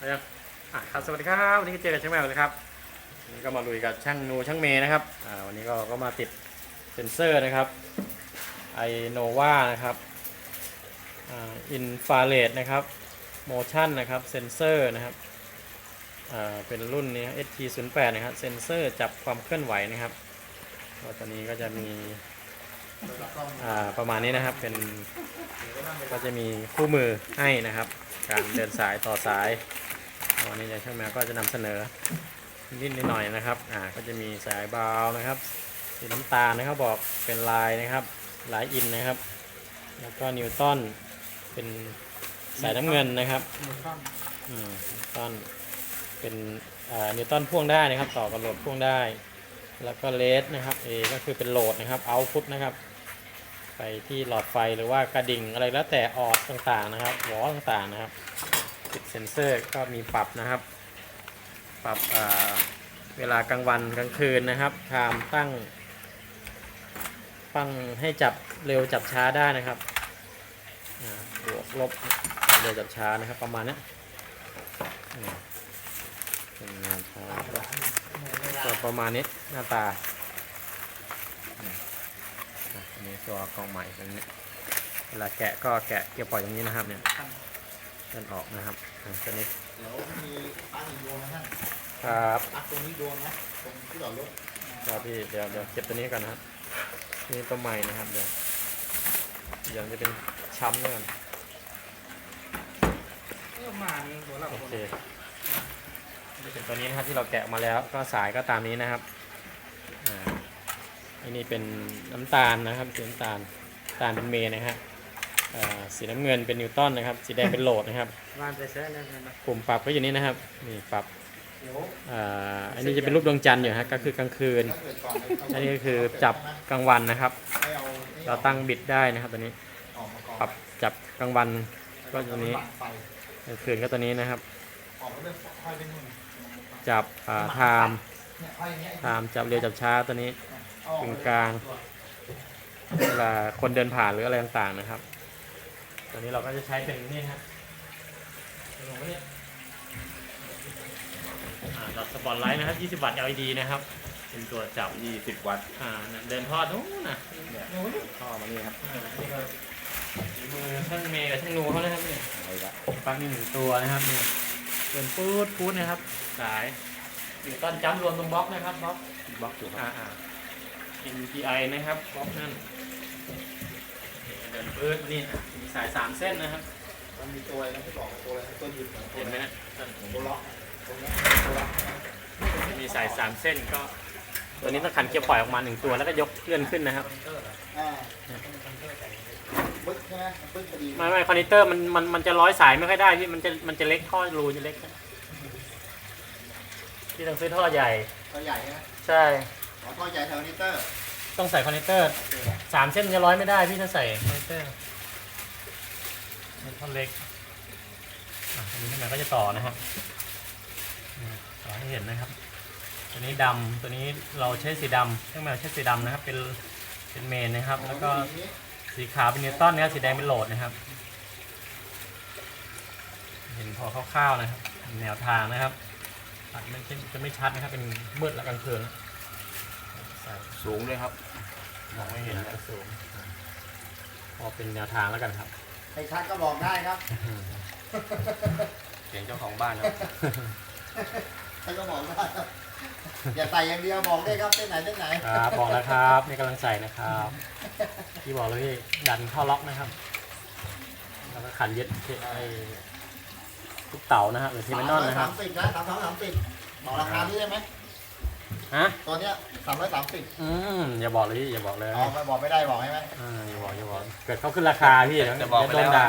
ยังอะครับสวัสดีครับวันนี้ก็เจอกับช่างแมวเลยครับวันนี้ก็มาลุยกับช่างนูช่างเมย์นะครับอ่าวันนี้ก็ก็มาติดเซ็นเซอร์นะครับไอโนวานะครับอ่าอินฟาเรดนะครับโมชั่นนะครับเซ็นเซอร์นะครับอ่าเป็นรุ่นนี้ ST08 นะครับเซ็นเซอร์จับความเคลื่อนไหวนะครับก็ตอนนี้ก็จะมีอ่าประมาณนี้นะครับเป็นก็จะมีคู่มือให้นะครับ การเดินสายต่อสาย วันนี้ช่างแมวก็จะนำเสนอนิดนิดหน่อยนะครับอ่าก็จะมีสายบาวนะครับสีน้ำตาลนะครับบอกเป็นลายนะครับลายอินนะครับ แล้วก็นิวตันเป็นสายน้ำเงินนะครับอืมนิวตันเป็นอ่านิวตันพ่วงได้นะครับ ต่อกับโหลดพ่วงได้ แล้วก็เลสนะครับ A ก็คือเป็นโหลดนะครับเอาพุทนะครับ ไปที่หลอดไฟหรือว่ากระดิ่งอะไรแล้วแต่ออดต่างๆนะครับวอลต่างๆนะครับ ติดเซ็นเซอร์ก็มีปรับนะครับ ปรับเวลากลางวันกลางคืนนะครับไทม์ตั้ง ตั้งให้จับเร็วจับช้าได้นะครับบวกลบเร็วจับช้านะครับ ประมาณนี้เป็นงานช้าก็ประมาณนี้หน้าตาอันนี้ตัวกล่องใหม่ตรงนี้เวลาแกะก็แกะเกี่ยวปล่อยตรงนี้นะครับเนี่ย เดินออกนะครับอะตัวนี้เดี๋ยวมีปลั๊กอีกดวงนะท่านครับปลั๊กตรงนี้ดวงนะตรงที่หลอดรถครับพี่เดี๋ยวเดี๋ยวเก็บตัวนี้ก่อนนะครับนี่ตัวใหม่นะครับ เดี๋ยวเดี๋ยวจะเป็นช้ำด้วยกันมานี่ตัวละโอเคนี่เป็นตัวนี้นะครับที่เราแกะมาแล้วก็สายก็ตามนี้นะครับอ่าอันนี้เป็นน้ำตาลนะครับสีน้ำตาลน้ำตาลเป็นเมนนะฮะ อ่าสีน้ำเงินเป็นนิวตันนะครับ สีแดงเป็นโหลดนะครับวานไปเซ็นแล้วนะปุ่มปรับก็อยู่นี่นะครับนี่ปรับเดี๋ยวอ่าอันนี้จะเป็นรูปดวงจันทร์อยู่ฮะก็คือกลางคืน ถ้าเกิดก่อนอันนี้ก็คือจับกลางวันนะครับ ให้เอาเราตั้งบิดได้นะครับตัวนี้ออกมาก่อนปรับจับกลางวัน ก็ตัวนี้ ไฟกลางคืนก็ตัวนี้นะครับ ออกมาเป็นค่อยเป็นนู่นจับอ่าไทม์เนี่ยค่อยอย่างเงี้ยไทม์จับเร็วจับช้าตัวนี้ เอาออกกึ่งกลาง เวลาคนเดินผ่านหรืออะไรต่างๆนะครับ ตัวนี้เราก็จะใช้เป็นนี่นะครับลงไว้เนี่ยอ่าดอทสปอตไลท์นะครับ 20 วัตต์ LED นะครับ เป็นตัวจับ 20 วัตต์ อ่าน่ะเดินทอดนู้นนะท่อมานี่ครับอ่านี่ก็ฝีมือช่างเมย์กับช่างนูเขานะครับเนี่ยเอาอีกละปลั๊กนี่หนึ่งตัวนะครับเนี่ยเดินปูดปูดนะครับ สายอยู่ต้นจ้ำรวมตรงบล็อกนะครับบล็อกบล็อกอยู่ครับอ่าอ่า NPI นะครับบล็อกนั่นนี่ เดินปืดนี่อะมีสายสามเส้นนะครับ มันมีตัวอะไรนะที่บอกตัวอะไรตัวหยุดของตัวเห็นไหมนะนั่นตัวล็อกตรงนี้ตัวล็อกมีสายสามเส้นก็ ตัวนี้ต้องขันเกียร์ปล่อยออกมาหนึ่งตัวแล้วก็ยกเลื่อนขึ้นนะครับอ่าปึ๊กใช่ไหมปึ๊กพอดีไม่ไม่คอนเนคเตอร์มันมันมันจะร้อยสายไม่ค่อยได้พี่มันจะมันจะเล็กท่อรูจะเล็กนะพี่ต้องซื้อท่อใหญ่ตัวใหญ่ใช่ไหมใช่ อ๋อตัวใหญ่แถวนิเตอร์ ต้องใส่คอนเนคเตอร์สามเส้นจะร้อยไม่ได้พี่ถ้าใส่คอนเนคเตอร์เป็นท่อนเล็กอะอันนี้ข้างในก็จะต่อนะครับต่อให้เห็นนะครับ ตัวนี้ดำตัวนี้เราใช้สีดำเครื่องแมวใช้สีดำนะครับ เป็นเป็นเมนนะครับ แล้วก็สีขาวเป็นนิวตันนะครับสีแดงเป็นโหลดนะครับ เห็นพอคร่าวๆนะครับ แนวทางนะครับมันจะจะไม่ชัดนะครับ เป็นมืดและกลางคืนนะ ส่สูงด้วยครับมองไม่เห็นกระสูงพอเป็นแนวทางแล้วกันครับใครชัดก็บอกได้ครับเสียงเจ้าของบ้านครับใครก็บอกได้ครับอย่าใส่อย่างเดียวบอกได้ครับเส้นไหนเส้นไหนครับบอกแล้วครับนี่กำลังใส่นะครับที่บอกเลยพี่ดันเข้าล็อกนะครับแล้วก็ขันยึดที่ไอ้ทุกเต่านะครับหรือเทมินอลนะครับสามสิบนะสามสามสามสิบบอกราคานี้ได้ไหม ฮะตัวเนี้ยสามร้อยสามสิบอืมอย่าบอกเลยพี่อย่าบอกเลยอ๋อไม่บอกไม่ได้บอกใช่ไหมอ่าอย่าบอกอย่าบอกเกิดเขาขึ้นราคาพี่เดี๋ยวจะบอกไปเดี๋ยวโดแล้วนด่า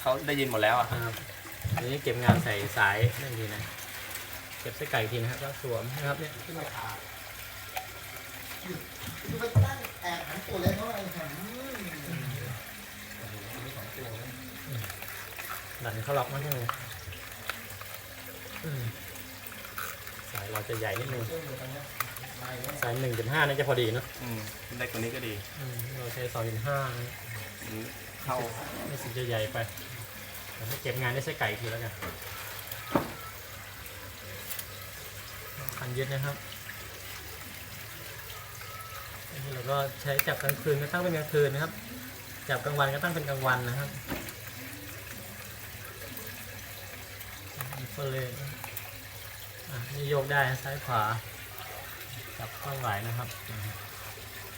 เขาได้ยินหมดแล้วอะครับอันนี้เก็บงานใส่สายนั่นดีนะเก็บไส้ไก่อีกทีนะครับก็สวมนะครับเนี่ยขึ้นราคาคือไปตั้งแอบหันตัวเลยเพราะอะไรครับอืมดันเข้าล็อกมาใช่ไหมอืม สายเราจะใหญ่นิดนึงเครื่องอยู่ตรงเนี้ยมาอีกแล้วสายหนึ่งจุดห้าน่าจะพอดีเนอะอืมได้ตัวนี้ก็ดีอืมเราใช้สองจุดห้ามันเข้าไม่สิจะใหญ่ไปเดี๋ยวให้เก็บงานได้ใช้ไก่อีกทีแล้วกันยึดนะครับอันนี้เราก็ใช้จับกลางคืนก็ตั้งเป็นกลางคืนนะครับ จับกลางวันก็ตั้งเป็นกลางวันนะครับอินฟราเรดอะ นี่โยกได้นะซ้ายขวาจับกล้องไหวนะครับ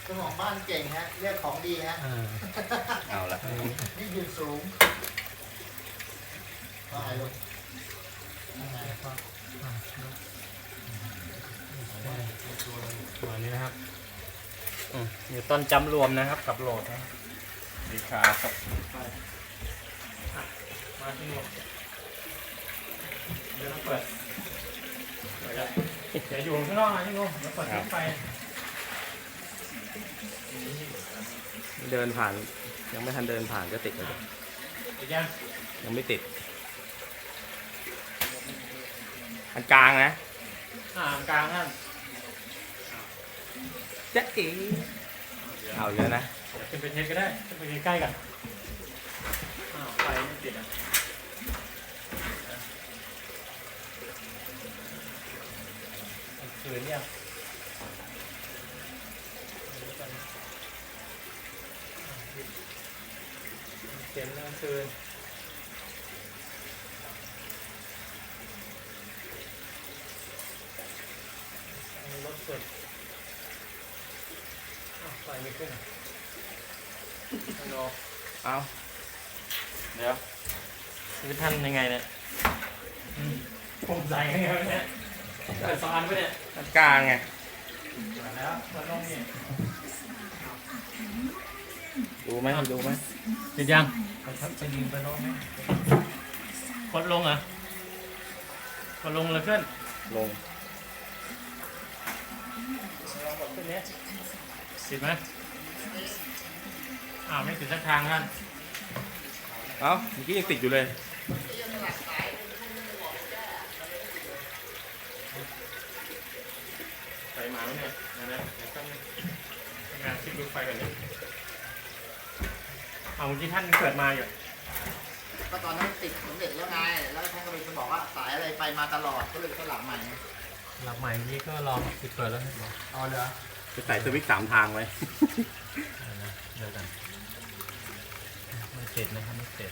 เจ้าของบ้านเก่งฮะเรียกของดีฮะอ่าเอาละอันนี้นี่ยืนสูงก็ไอ้ลูกนั่นไงแล้วก็อะตัวนี้นะครับอืมนิวตันจำรวมนะครับกับโหลดนะครับดีขาครับมาที่นี่เดี๋ยวเราเปิดเดี๋ยวจะ เดี๋ยวอยู่ข้างนอกนะที่นู้นเดี๋ยวเปิดทิ้งไฟเดินผ่าน ยังไม่ทันเดินผ่านก็ติดเลยเดี๋ยวยังยังไม่ติด อันกลางนะอ่ากลางท่านจ๊ะเอ๋เอาเยอะนะเดี๋ยวขึ้นไปเทสก็ได้ขึ้นไปใกล้ๆกันอ้าวไฟไม่ติดอะกลาง คืนเนี่ยเต็มกลางคืนรถสุดอ้าวไฟไม่ขึ้นอะฮัลโหลเอาเดี๋ยวชีวิตท่านยังไงเนี่ยอืมผมใส่ยังไงวะเนี่ยเปิดสองอันไปเนี่ย อันกลางไงมาแล้วมาลงนี่ดูไหมดูไหมติดยังไปทับไปยิงไปลงไหมกดลงเหรอกดลงเลยขึ้นลงลองกดขึ้นเนี้ยติดไหมอ้าวไม่ติดสักทางท่านเอ้าเมื่อกี้ยังติดอยู่เลย ไฟมาแล้ว เนี่ยนะนะเดี๋ยวต้องทำงานคลิปดูไฟก่อนเนี่ยเอาเมื่อกี้ท่านเกิดมาอยู่ก็ตอนนั้นติดสมเด็จแล้วไง แล้วท่านก็เลยจะบอกว่าสายอะไรไปมาตลอด ก็เลยสลับใหม่หลักใหม่เมื่อกี้ก็ลองปิดเปิดแล้วบอกเอาเหรอจะใส่สวิตช์สามทางไว้เดี๋ยวนะเดี๋ยวกันไม่ติดนะครับไม่ติด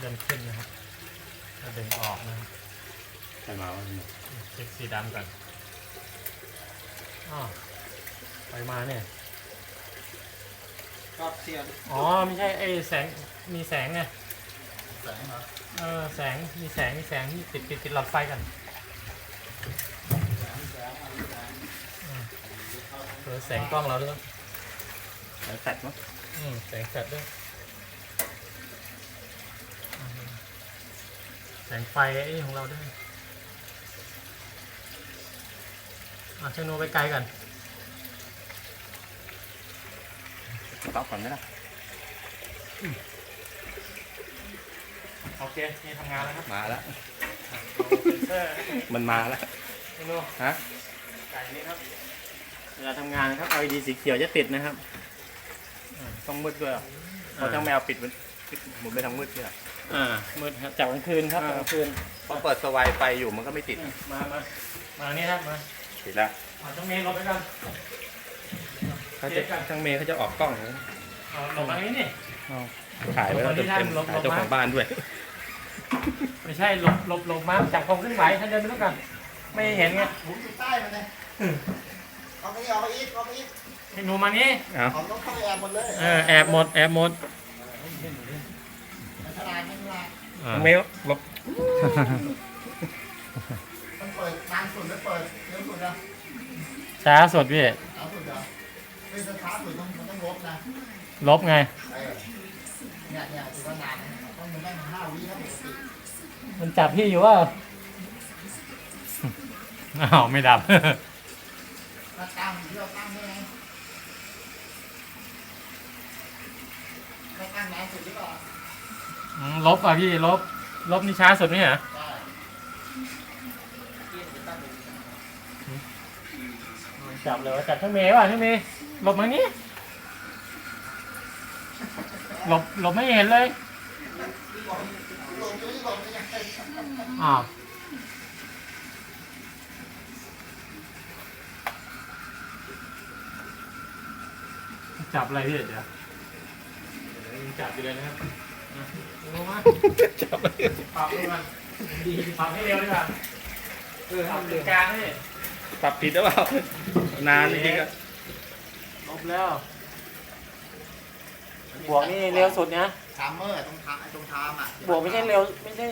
เดินขึ้นนะครับถ้าดึงออกนะครับใส่มาว่าเช็คสีดำก่อน อ้าวไฟมาเนี่ย ก็เสียบอ๋อไม่ใช่ไอ้แสงมีแสงไงแสงเหรอเออแสงมีแสงมีแสงนี่ติดติดติดหลอดไฟกันแสงแสงอะไรแสงเออแสงกล้องเราด้วยแล้วแฟดมั้งอืมแสงแฟลชด้วยอ่าแสงไฟไอ้นี่ของเราด้วย อะเชโนไปไกลกันสต็อปก่อนไหมล่ะโอเคนี่ทำงานแล้วครับมาแล้ว เซนเซอร์มันมาแล้วเชโนฮะ ไก่นี่ครับ เวลาทำงานนะครับ LED สีเขียวจะติดนะครับต้องมืดด้วยเหรอเพราะทั้งแมวปิดมันปิดหมุนไปทางมืดเนี่ย อ่ามืดครับจากกลางคืนครับอ่าจากกลางคืน พอเปิดสวายไฟอยู่มันก็ไม่ติด มามามานี่ครับมา ติดแล้วเอาต้องเมนลงไปก่อนเขาจะช่างเมย์เขาจะออกกล้องนะเอาลงมานี้นี่ขายไปแล้วตอนนี้เต็มท่านลบๆขายเจ้าลบมาของบ้านด้วย ไม่ใช่หลบหลบหลบมาจากความเคลื่อนไหวท่านเดินไปแล้วกันไม่เห็นไงผมอยู่ใต้มันเลยเอาไปอีกเอาไปอีกเอาไปอีกให้หนูมานี่เอาผมต้องเข้าไปแอบหมดเลยเออแอบหมดแอบหมดมันฉลาดมันฉลาดอ่าเมย์ลบ ช้าสุดพี่เอาสุดเหรอไม่สตาร์ทสุดต้องมันต้องลบนะ ลบไงเออเนี่ยเนี่ยถือว่านานนะต้องมันได้ห้าวิครับปกติมันจับพี่อยู่ว่าอ้าวไม่ดับถ้าตั้งที่เราตั้งได้ไงเราตั้งนานสุดหรือเปล่าอืมลบอะพี่ลบลบนี่ช้าสุดไหมเหรอ จับเลยว่าจับทั้งเมย์ว่ะทั้งเมย์หลบมางนี้หลบหลบไม่เห็นเลยอ้าวจับอะไรพี่เดี๋ยวจับไปเลยนะครับจับเลยปรับให้มันดีปรับให้เร็วดีกว่าเออทำกลางให้ปรับผิดหรือเปล่า นานจริงๆอะลบแล้ว บวกนี่เร็วสุดนะชามเมอร์ตรงทางตรงทามอะบวกไม่ใช่เร็วไม่ใช่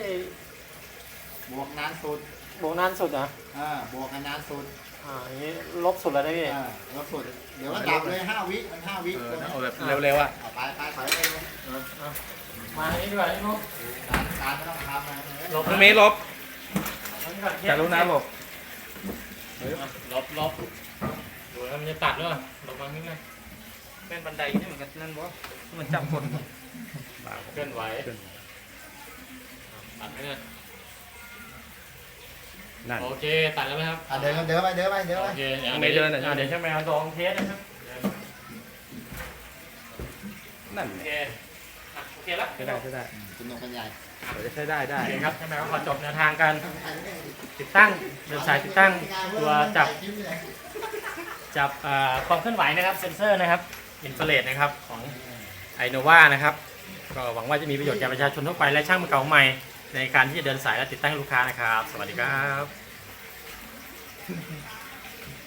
บวกนานสุดบวกนานสุดนะอ่าบวกกันนานสุดอ่าอย่างนี้ลบสุดแล้วนะพี่อ่าลบสุด เดี๋ยวก็ดับเลยห้าวิมันห้าวิเออใช่ไหมเอาแบบเร็วๆอะเอาไปไปถอยไปเลยมาอันนี้ดีกว่าพี่นุ๊กการการไม่ต้องทำนะลบน้องเมย์ลบอันนี้ก่อนเทียบแต่รู้นะบอกอะลบลบ ดูแล้วมันจะตัดด้วยลบมานิดนึงแม่นบันไดนี่เหมือนกันนั่นบ่มันจับคนเคลื่อนไหวตัดไหมเนี่ยนั่นโอเคตัดแล้วไหมครับอะเดินเดินไปเดินไปเดินไปโอเคดี๋ยวไม่เดินอะอะเดี๋ยวช่างแมวลองเทสนะครับนั่นโอแหเคละอะโอเคแล้วใช้ได้ใช้ได้คุณนงกันใหญ่เดี๋ยวจะใช้ได้ได้โอเคครับช่างแมวก็ขอจบแนวทางการติดตั้งเดินสายติดตั้งตัวจับ จับความเคลื่อนไหวนะครับเซนเซอร์นะครับอินฟราเรดนะครับของไอโนวานะครับก็หวังว่าจะมีประโยชน์แก่ประชาชนทั่วไปและช่างมือเก่าใหม่ ในการที่จะเดินสายและติดตั้งลูกค้านะครับ สวัสดีครับ